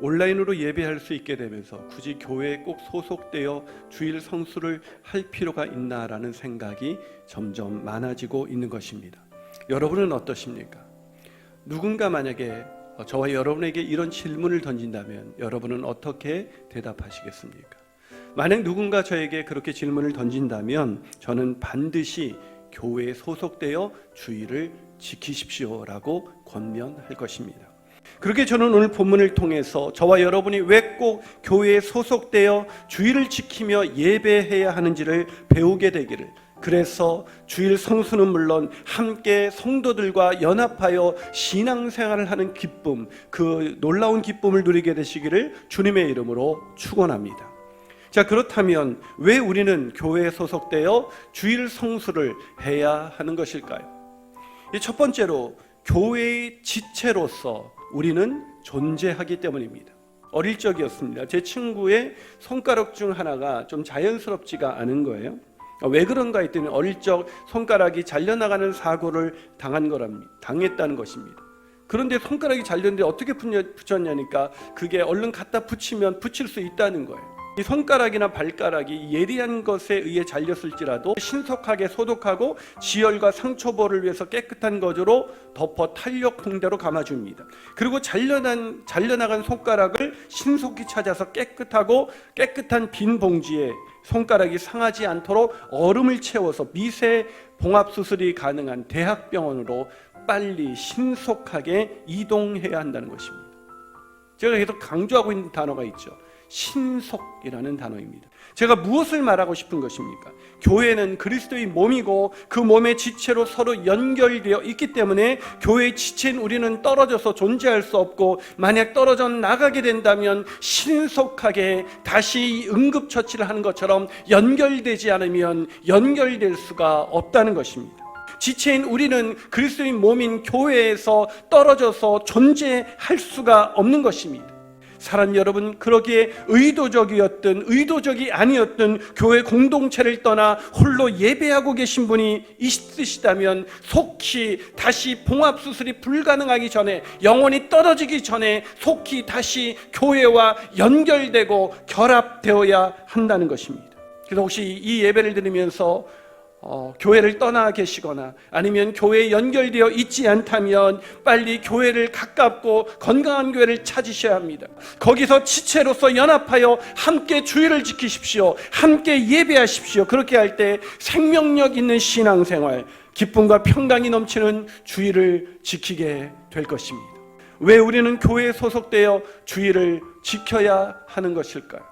온라인으로 예배할 수 있게 되면서 굳이 교회에 꼭 소속되어 주일 성수를 할 필요가 있나라는 생각이 점점 많아지고 있는 것입니다. 여러분은 어떠십니까? 누군가 만약에 저와 여러분에게 이런 질문을 던진다면 여러분은 어떻게 대답하시겠습니까? 만약 누군가 저에게 그렇게 질문을 던진다면 저는 반드시 교회에 소속되어 주의를 지키십시오라고 권면할 것입니다. 그렇게 저는 오늘 본문을 통해서 저와 여러분이 왜 꼭 교회에 소속되어 주의를 지키며 예배해야 하는지를 배우게 되기를 그래서 주일 성수는 물론 함께 성도들과 연합하여 신앙생활을 하는 기쁨, 그 놀라운 기쁨을 누리게 되시기를 주님의 이름으로 축원합니다. 자 그렇다면 왜 우리는 교회에 소속되어 주일 성수를 해야 하는 것일까요? 이첫 번째로 교회의 지체로서 우리는 존재하기 때문입니다. 어릴 적이었습니다. 제 친구의 손가락 중 하나가 좀 자연스럽지가 않은 거예요. 왜 그런가 했더니 어릴 적 손가락이 잘려나가는 사고를 당한 거랍니다. 당했다는 것입니다. 그런데 손가락이 잘렸는데 어떻게 붙였냐니까 그게 얼른 갖다 붙이면 붙일 수 있다는 거예요. 이 손가락이나 발가락이 예리한 것에 의해 잘렸을지라도 신속하게 소독하고 지혈과 상처보를 위해서 깨끗한 거즈로 덮어 탄력 붕대로 감아줍니다. 그리고 잘려난 잘려나간 손가락을 신속히 찾아서 깨끗하고 깨끗한 빈 봉지에 손가락이 상하지 않도록 얼음을 채워서 미세 봉합 수술이 가능한 대학병원으로 빨리 신속하게 이동해야 한다는 것입니다. 제가 계속 강조하고 있는 단어가 있죠. 신속이라는 단어입니다. 제가 무엇을 말하고 싶은 것입니까? 교회는 그리스도의 몸이고 그 몸의 지체로 서로 연결되어 있기 때문에 교회의 지체인 우리는 떨어져서 존재할 수 없고 만약 떨어져 나가게 된다면 신속하게 다시 응급처치를 하는 것처럼 연결되지 않으면 연결될 수가 없다는 것입니다. 지체인 우리는 그리스도의 몸인 교회에서 떨어져서 존재할 수가 없는 것입니다. 사람 여러분 그러기에 의도적이었든 의도적이 아니었든 교회 공동체를 떠나 홀로 예배하고 계신 분이 있으시다면 속히 다시 봉합 수술이 불가능하기 전에 영원히 떨어지기 전에 속히 다시 교회와 연결되고 결합되어야 한다는 것입니다. 그래서 혹시 이 예배를 드리면서 어, 교회를 떠나 계시거나 아니면 교회에 연결되어 있지 않다면 빨리 교회를 가깝고 건강한 교회를 찾으셔야 합니다. 거기서 지체로서 연합하여 함께 주의를 지키십시오. 함께 예배하십시오. 그렇게 할 때 생명력 있는 신앙생활, 기쁨과 평강이 넘치는 주의를 지키게 될 것입니다. 왜 우리는 교회에 소속되어 주의를 지켜야 하는 것일까요?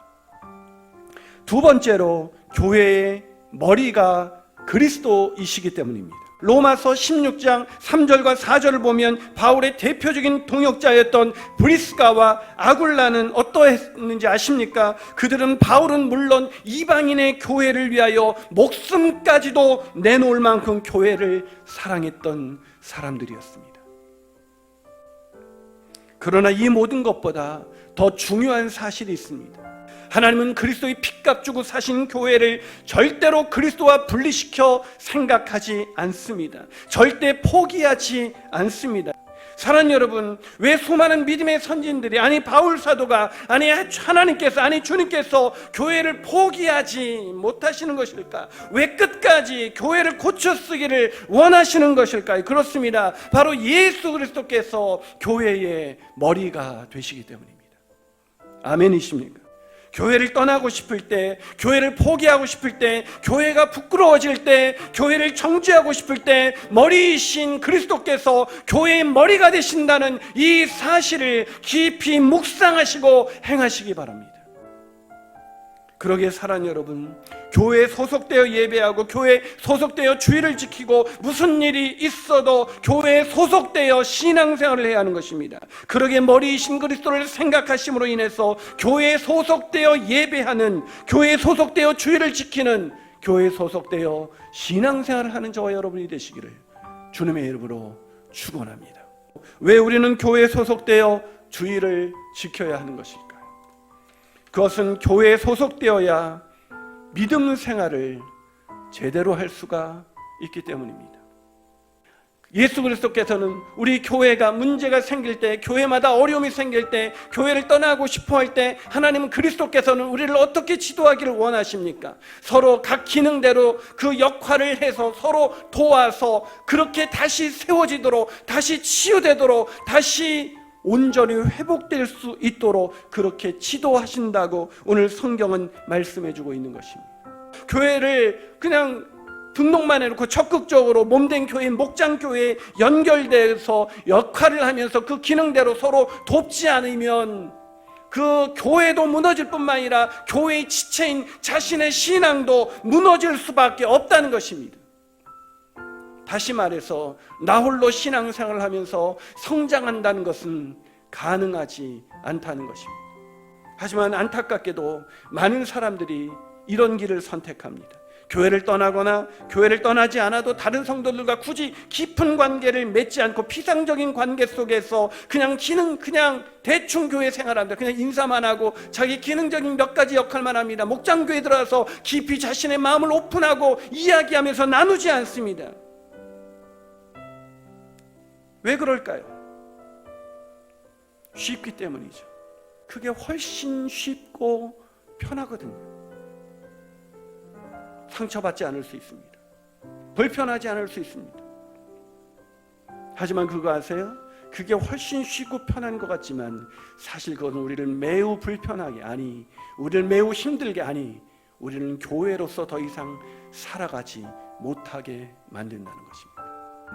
두 번째로 교회의 머리가 그리스도이시기 때문입니다. 로마서 16장 3절과 4절을 보면 바울의 대표적인 동역자였던 브리스가와 아굴라는 어떠했는지 아십니까? 그들은 바울은 물론 이방인의 교회를 위하여 목숨까지도 내놓을 만큼 교회를 사랑했던 사람들이었습니다. 그러나 이 모든 것보다 더 중요한 사실이 있습니다. 하나님은 그리스도의 핏값 주고 사신 교회를 절대로 그리스도와 분리시켜 생각하지 않습니다. 절대 포기하지 않습니다. 사랑 여러분, 왜 수많은 믿음의 선진들이 아니 바울 사도가 아니 하나님께서 아니 주님께서 교회를 포기하지 못하시는 것일까? 왜 끝까지 교회를 고쳐 쓰기를 원하시는 것일까요? 그렇습니다. 바로 예수 그리스도께서 교회의 머리가 되시기 때문입니다. 아멘이십니까? 교회를 떠나고 싶을 때, 교회를 포기하고 싶을 때, 교회가 부끄러워질 때, 교회를 정죄하고 싶을 때, 머리이신 그리스도께서 교회의 머리가 되신다는 이 사실을 깊이 묵상하시고 행하시기 바랍니다. 그러기에 사랑 여러분, 교회에 소속되어 예배하고 교회에 소속되어 주의를 지키고 무슨 일이 있어도 교회에 소속되어 신앙생활을 해야 하는 것입니다. 그러기에 머리이신 그리스도를 생각하심으로 인해서 교회에 소속되어 예배하는 교회에 소속되어 주의를 지키는 교회에 소속되어 신앙생활을 하는 저와 여러분이 되시기를 주님의 이름으로 축원합니다. 왜 우리는 교회에 소속되어 주의를 지켜야 하는 것일까? 그것은 교회에 소속되어야 믿음 생활을 제대로 할 수가 있기 때문입니다. 예수 그리스도께서는 우리 교회가 문제가 생길 때, 교회마다 어려움이 생길 때, 교회를 떠나고 싶어 할 때, 하나님은 그리스도께서는 우리를 어떻게 지도하기를 원하십니까? 서로 각 기능대로 그 역할을 해서 서로 도와서 그렇게 다시 세워지도록, 다시 치유되도록, 다시 온전히 회복될 수 있도록 그렇게 지도하신다고 오늘 성경은 말씀해 주고 있는 것입니다. 교회를 그냥 등록만 해놓고 적극적으로 몸된 교회, 목장 교회에 연결돼서 역할을 하면서 그 기능대로 서로 돕지 않으면 그 교회도 무너질 뿐만 아니라 교회의 지체인 자신의 신앙도 무너질 수밖에 없다는 것입니다. 다시 말해서 나 홀로 신앙생활을 하면서 성장한다는 것은 가능하지 않다는 것입니다. 하지만 안타깝게도 많은 사람들이 이런 길을 선택합니다. 교회를 떠나거나 교회를 떠나지 않아도 다른 성도들과 굳이 깊은 관계를 맺지 않고 피상적인 관계 속에서 그냥 기능 그냥 대충 교회 생활합니다. 그냥 인사만 하고 자기 기능적인 몇 가지 역할만 합니다. 목장 교회 들어와서 깊이 자신의 마음을 오픈하고 이야기하면서 나누지 않습니다. 왜 그럴까요? 쉽기 때문이죠. 그게 훨씬 쉽고 편하거든요. 상처받지 않을 수 있습니다. 불편하지 않을 수 있습니다. 하지만 그거 아세요? 그게 훨씬 쉽고 편한 것 같지만 사실 그것은 우리를 매우 불편하게 아니 우리를 매우 힘들게 아니 우리는 교회로서 더 이상 살아가지 못하게 만든다는 것입니다.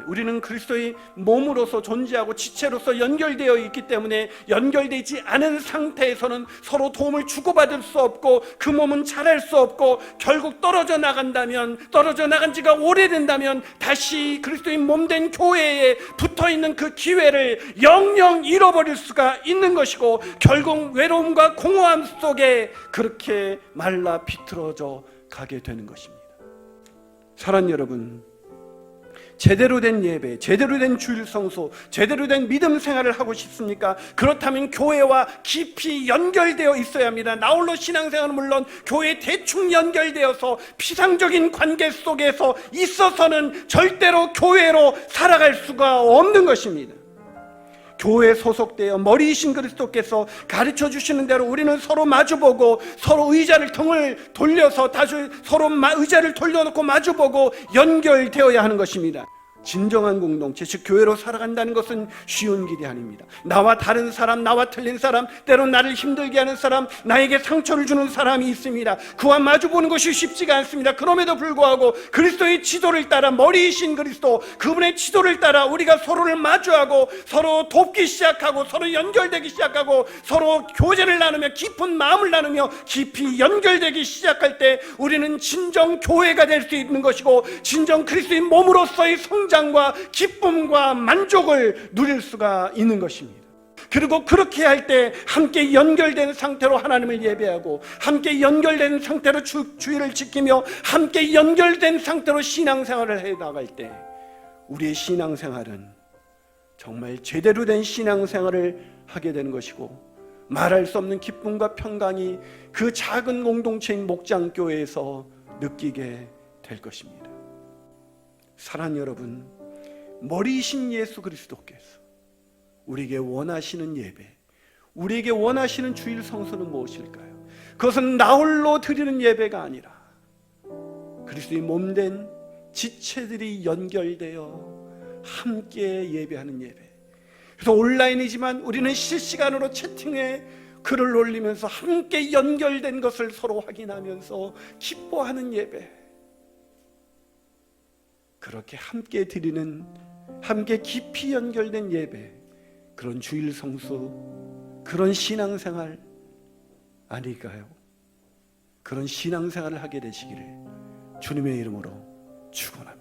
우리는 그리스도의 몸으로서 존재하고 지체로서 연결되어 있기 때문에 연결되지 않은 상태에서는 서로 도움을 주고받을 수 없고 그 몸은 자랄 수 없고 결국 떨어져 나간다면 떨어져 나간 지가 오래된다면 다시 그리스도의 몸된 교회에 붙어 있는 그 기회를 영영 잃어버릴 수가 있는 것이고 결국 외로움과 공허함 속에 그렇게 말라 비틀어져 가게 되는 것입니다. 사랑 여러분, 제대로 된 예배, 제대로 된 주일 성소, 제대로 된 믿음 생활을 하고 싶습니까? 그렇다면 교회와 깊이 연결되어 있어야 합니다. 나홀로 신앙생활은 물론 교회에 대충 연결되어서 피상적인 관계 속에서 있어서는 절대로 교회로 살아갈 수가 없는 것입니다. 교회에 소속되어 머리이신 그리스도께서 가르쳐 주시는 대로 우리는 서로 마주보고 서로 의자를 등을 돌려서 다시 서로 마- 의자를 돌려놓고 마주보고 연결되어야 하는 것입니다. 진정한 공동체, 즉 교회로 살아간다는 것은 쉬운 길이 아닙니다. 나와 다른 사람, 나와 틀린 사람, 때론 나를 힘들게 하는 사람, 나에게 상처를 주는 사람이 있습니다. 그와 마주보는 것이 쉽지가 않습니다. 그럼에도 불구하고 그리스도의 지도를 따라 머리이신 그리스도, 그분의 지도를 따라 우리가 서로를 마주하고 서로 돕기 시작하고 서로 연결되기 시작하고 서로 교제를 나누며 깊은 마음을 나누며 깊이 연결되기 시작할 때 우리는 진정 교회가 될 수 있는 것이고 진정 그리스도의 몸으로서의 성장과 기쁨과 만족을 누릴 수가 있는 것입니다. 그리고 그렇게 할 때 함께 연결된 상태로 하나님을 예배하고 함께 연결된 상태로 주, 주의를 지키며 함께 연결된 상태로 신앙생활을 해 나갈 때 우리의 신앙생활은 정말 제대로 된 신앙생활을 하게 되는 것이고 말할 수 없는 기쁨과 평강이 그 작은 공동체인 목장교회에서 느끼게 될 것입니다. 사랑 여러분, 머리이신 예수 그리스도께서 우리에게 원하시는 예배, 우리에게 원하시는 주일 성수는 무엇일까요? 그것은 나홀로 드리는 예배가 아니라 그리스도의 몸된 지체들이 연결되어 함께 예배하는 예배. 그래서 온라인이지만 우리는 실시간으로 채팅에 글을 올리면서 함께 연결된 것을 서로 확인하면서 기뻐하는 예배. 그렇게 함께 드리는 함께 깊이 연결된 예배. 그런 주일 성수, 그런 신앙생활 아닐까요? 그런 신앙생활을 하게 되시기를 주님의 이름으로 축원합니다.